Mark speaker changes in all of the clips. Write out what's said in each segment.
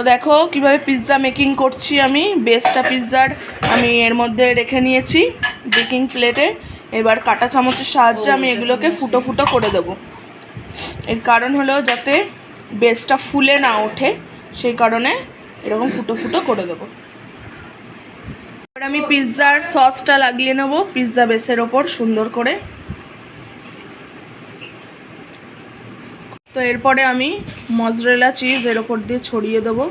Speaker 1: তো দেখো কীভাবে পিৎজা মেকিং করছি আমি। বেসটা পিৎজার আমি এর মধ্যে রেখে নিয়েছি বেকিং প্লেটে এবার কাটা চামচের সাহায্যে আমি এগুলোকে ফুটো ফুটো করে দেবো। এর কারণ হলো যাতে বেসটা ফুলে না ওঠে, সেই কারণে এরকম ফুটো ফুটো করে দেবো। এবার আমি পিৎজার সসটা লাগিয়ে নেব পিৎজা বেসের ওপর সুন্দর করে। তো এরপরে আমি মজরেলা চিজ এর ওপর দিয়ে ছড়িয়ে দেবো।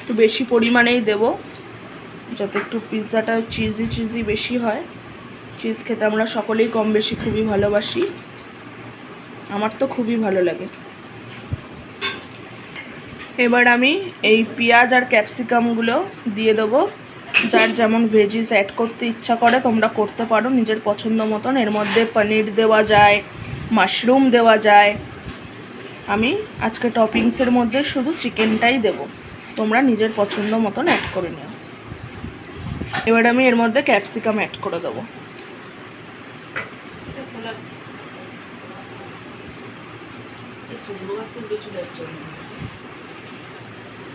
Speaker 1: একটু বেশি পরিমাণেই দেব, যাতে একটু পিৎজাটা চিজি চিজি বেশি হয়। চিজ খেতে আমরা সকলেই কম বেশি খুবই ভালোবাসি। আমার তো খুবই ভালো লাগে। এবার আমি এই পেঁয়াজ আর ক্যাপসিকামগুলো দিয়ে দেবো। যার যেমন ভেজিস অ্যাড করতে ইচ্ছা করে, তোমরা করতে পারো। নিজের পছন্দ মতন। এর মধ্যে পনির দেওয়া যায়। মাশরুম দেওয়া যায়। আমি আজকে টপিংসের মধ্যে শুধু চিকেনটাই দেব। তোমরা নিজের পছন্দ মতন অ্যাড করে নিও। এবার আমি এর মধ্যে ক্যাপসিকাম অ্যাড করে দেবো।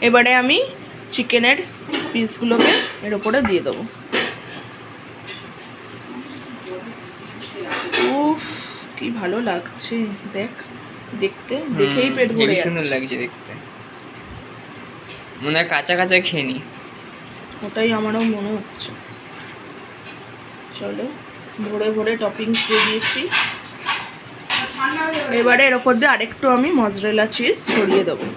Speaker 1: এবারে আমি চিকেনের পিসগুলোকে এর ওপরে দিয়ে দেবো। কি ভালো লাগছে? দেখ দেখতে দেখেই পেট ভরে
Speaker 2: সুন্দর লাগছে দেখতে। মনে হয় কাঁচা কাঁচা খেয়ে নি।
Speaker 1: ওটাই আমারও মনে হচ্ছে। চলো ভরে ভরে টপিংস দিয়ে দিয়েছি। এবারে এর ওপর দিয়ে আরেকটু আমি মজরেলা চিজ ছড়িয়ে দেবো।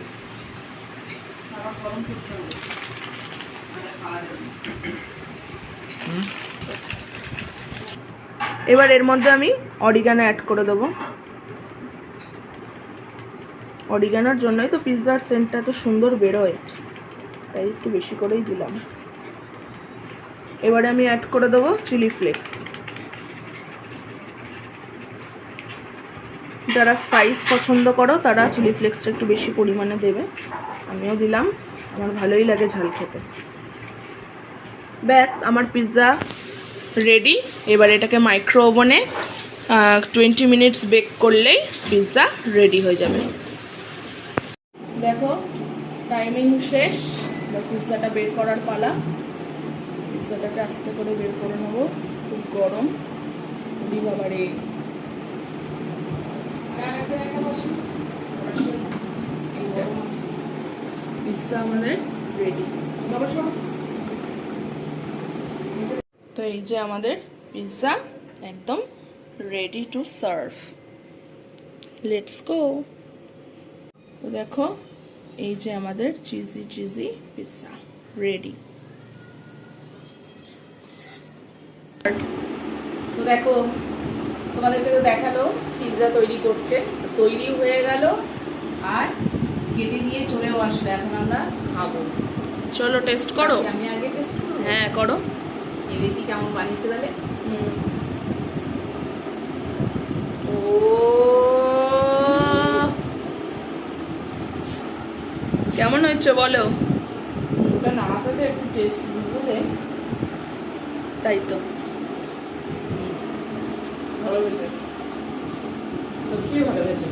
Speaker 1: এবার এর মধ্যে আমি অরিগানো অ্যাড করে দেবো। অরিগানোর জন্যই তো পিৎজার সেন্টটা তো সুন্দর বেরোয়, তাই একটু বেশি করেই দিলাম। এবারে আমি অ্যাড করে দেবো চিলি ফ্লেক্স যারা স্পাইস পছন্দ করো, তারা চিলি ফ্লেক্সটা একটু বেশি পরিমাণে দেবে। আমিও দিলাম, আমার ভালোই লাগে ঝাল খেতে। ব্যাস, আমার পিৎজা রেডি এবার এটাকে মাইক্রো ওভেনে টোয়েন্টি মিনিটস বেক করলেই পিৎজা রেডি হয়ে যাবে। দেখো টাইমিং শেষ। পিৎজাটা বের করার পালা। পিৎজাটাকে আস্তে করে বের করে নেব। খুব গরম। দি বাবারে। পিৎজা আমাদের রেডি তো এই যে আমাদের পিৎজা একদম ready to serve let's go তো দেখো এই যে আমাদের চিজি চিজি পিৎজা রেডি
Speaker 3: তো দেখো তোমাদেরকে তো দেখাল পিৎজা তৈরি করছে। তৈরি হয়ে গেল আর কেটে নিয়ে চলেও আসলো এখন আমরা খাব।
Speaker 1: চলো টেস্ট করো।
Speaker 3: আমি আগে টেস্ট করব।
Speaker 1: হ্যাঁ করো।
Speaker 3: দেখি কেমন বানিয়েছে তাহলে।
Speaker 1: ও কেমন হয়েছে বলো? তাই তো।
Speaker 3: ভালো হয়েছে। সত্যি ভালো হয়েছে।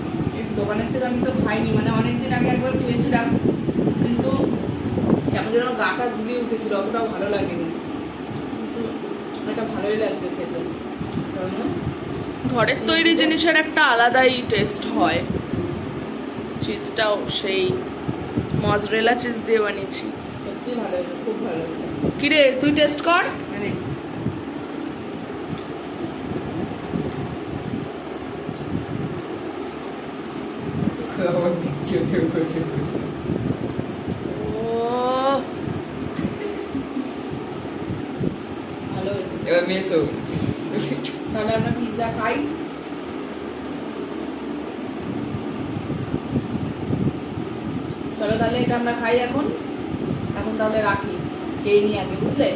Speaker 3: দোকানের থেকে আমি তো খাইনি মানে অনেকদিন আগে একবার খেয়েছিলাম কিন্তু কেমন যেন গাটা গুলিয়ে উঠেছিল অতটাও ভালো লাগেনি। কিন্তু এটা ভালোই লাগবে খেতে।
Speaker 1: ঘরের তৈরি জিনিসের একটা আলাদাই টেস্ট হয়। চিজটাও সেই মজরেলা চিজ দিয়ে বানিয়েছি
Speaker 3: সত্যি ভালো হয়েছে খুব ভালো হয়েছে।
Speaker 1: কিরে তুই টেস্ট কর?
Speaker 2: এবার মেসো।
Speaker 3: তাহলে আমরা পিৎজা খাই। চলো তাহলে এটা আমরা খাই এখন। এখন তাহলে রাখি। খেয়ে নিই আগে, বুঝলে?